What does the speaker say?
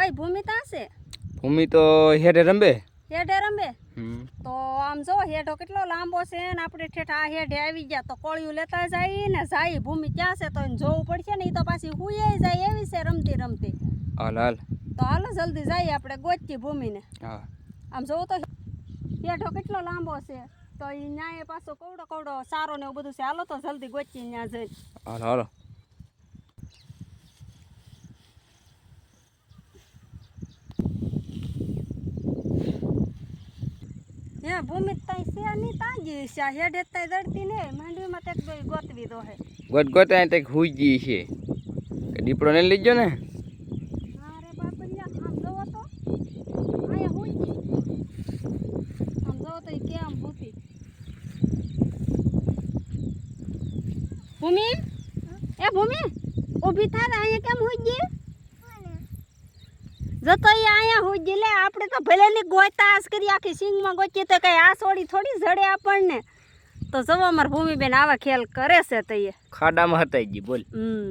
કઈ ભૂમિ ત્યાં છે? ભૂમિ તો હેડે રંબે હેડે રમે? તો આમ જો હેઠો કેટલો લાંબો છે ને આપણે ઠેઠ આ હેઠે આવી ગયા. તો કોળિયું લેતા જાય ને જાય ભૂમિ ક્યાં છે તો એને જોવું પડશે ને એ તો પાછી હુઈ જાય એવી છે રમતી રમતી. હાલ હાલ. તો હાલો જલ્દી જાય આપણે ગોચી ભૂમિને. હા. આમ જોવું તો હેઠો કેટલો લાંબો છે. તો એ ન્યાય પાછો કવડો કવડો સારો ને એવું બધું છે. હાલો તો જલ્દી ગોચી ત્યાં જઈ હાલ હાલો હે ભૂમિ તાઈ છે નહીં તાજી છે આ હેડે તાઈ દડતી ને માંડવીમાં તે કોઈ ગોતવી દો હે ગોત ગોતા તે હુઈ ગઈ છે કે દીપડો ને? લીજો ને અરે બાપલિયા આમ જોવો તો. આયા હોય છે આમ જોવો તો ઈ કેમ ભૂતી ભૂમિ? એ ભૂમિ ઊભી થા ને અહીંયા કેમ હોય ગઈ? જતો અહીંયા હું ગઈ લે આપણે તો ભલે ની ગોતા આસ કરી આખી સિંગમાં ગોચી તો કઈ આ સોડી થોડી જડે આપણને. તો જવો અમાર ભૂમિબેન આવા ખેલ કરે છે તઈએ ખાડામાં હતા ગઈ બોલ. હમ.